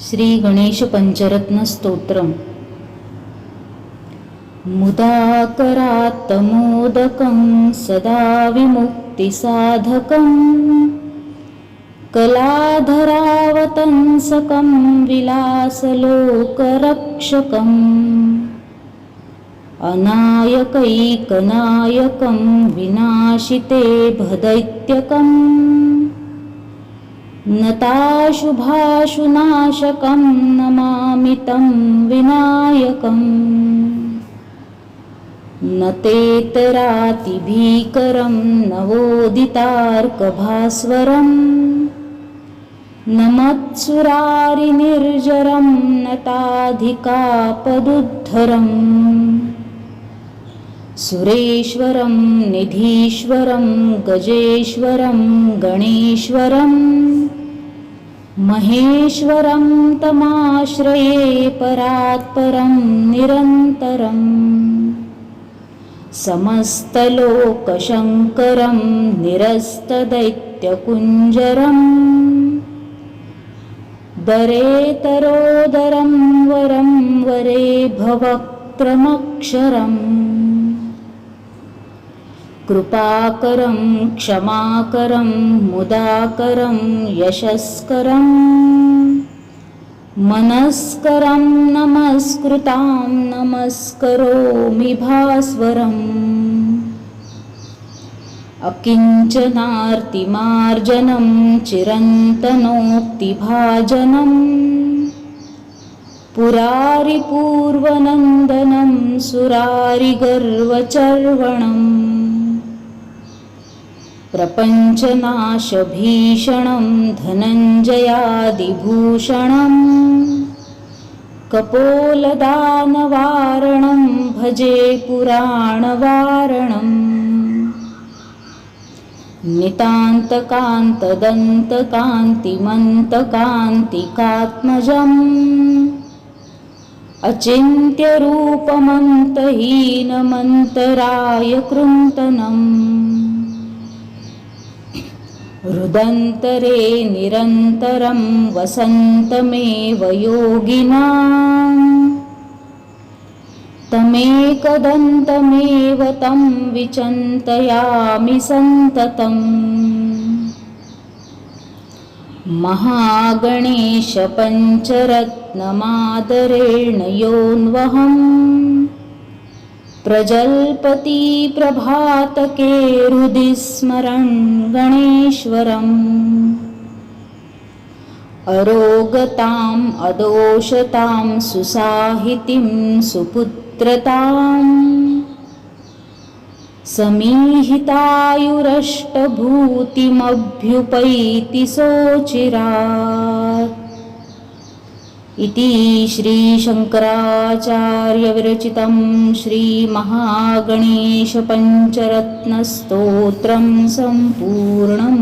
श्री गणेश पंचरत्न स्तोत्र मुदाकरात्तमोदकं सदा विमुक्तिसाधकं कलाधरावतंसकं विलासलोकरक्षकम्. अनायकैकनायकं विनाशिते भदैत्यकम्. नता नताशुभाशुनाशकं नमामि तं विनायकम्। न तेतरातिभीकरं नवोदितार्कभास्वरम् न मत्सुरारिनिर्जरं नताधिकापदुद्धरम् सुरेश्वरं निधीश्वरं गजेश्वरं गणेश्वरम् महेश्वरं तमाश्रये परात्परं निरन्तरम् समस्तलोकशङ्करं निरस्तदैत्यकुञ्जरम् दरेतरोदरं वरं वरे भवक्त्रमक्षरम् कृपाकरं क्षमाकरं मुदाकरं यशस्करम् मनस्करं नमस्कृतां नमस्करोमि भास्वरम् अकिञ्चनार्तिमार्जनं चिरन्तनोक्तिभाजनम् पुरारिपूर्वनन्दनं सुरारिगर्वचर्वणम् प्रपञ्चनाशभीषणं धनञ्जयादिभूषणम् कपोलदानवारणं भजे पुराणवारणम् नितान्तकान्तदन्तकान्तिमन्तकान्तिकात्मजम् अचिन्त्यरूपमन्तहीनमन्तराय कृन्तनम् हृदन्तरे निरन्तरं वसन्तमेव योगिनाम् तमेकदन्तमेव तं विचन्तयामि सन्ततम्। महागणेशपञ्चरत्नमादरेण योऽन्वहम् प्रजल्पति प्रभातके हृदि स्मरन् गणेश्वरम्। अरोगताम् अदोषतां सुसाहितिं सुपुत्रताम्। समीहितायुरष्टभूतिमभ्युपैति सोचिरा। इति श्रीशङ्कराचार्यविरचितं श्रीमहागणेशपञ्चरत्नस्तोत्रं सम्पूर्णम्